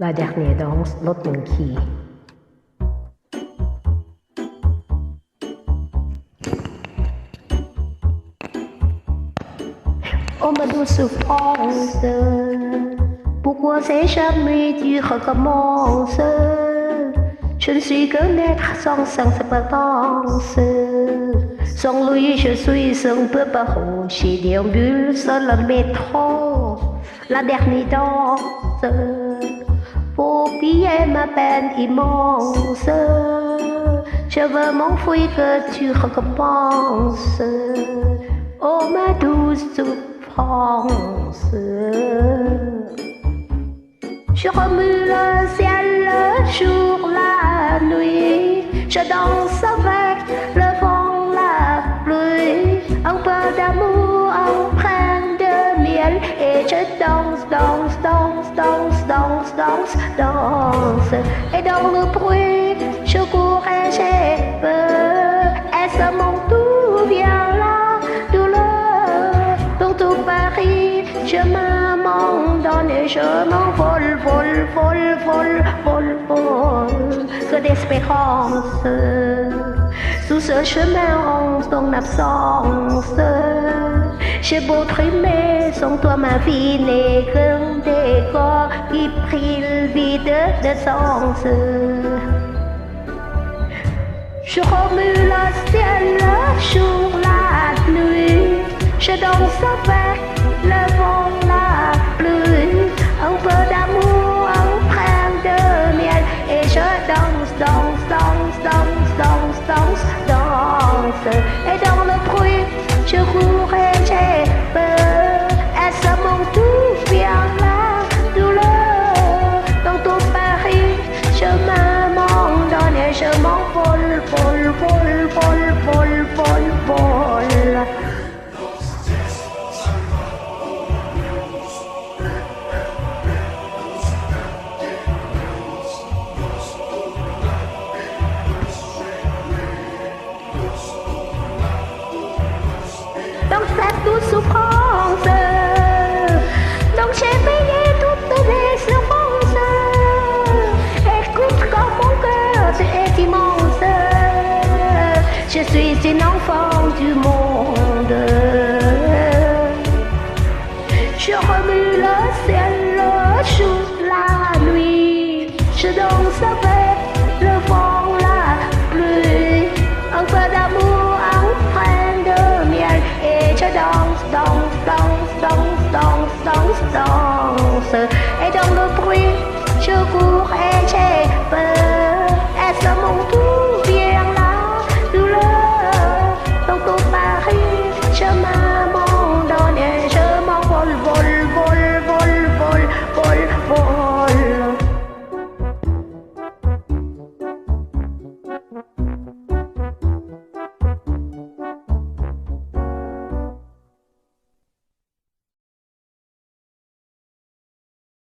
La dernière danse, l'autre monkey. Oh ma douce France, pourquoi c'est jamais tu recommences? Je ne suis qu'un être sans sens. Sans lui, je suis un peu paro. J'ai déambule sur le métro. La dernière danse. Oublier ma peine immense. Je veux m'enfuir que tu recommences? Oh ma douce France. Je remue le ciel le jour, la nuit. Je danse avec le vent, la pluie. Un peu d'amour, un brin de miel. Et je danse, danse, danse, danse, danse. Et dans le bruit, je cours et j'ai peur. Est-ce mon tout vient là, douleur? Dans tout Paris, je m'abandonne et je m'envole, vol, vol, vol, vol, vol. Que d'espérance. Sous ce chemin en ton absence. J'ai beau trimer, sans toi ma vie n'est qu'un Je remue le ciel le jour, la nuit. Je danse avec souffrance. Donc j'ai payé toutes les souffrances. Écoute quand mon cœur est immense. Je suis une enfant du monde. Je remue le ciel le jour, la nuit. Je danse avec.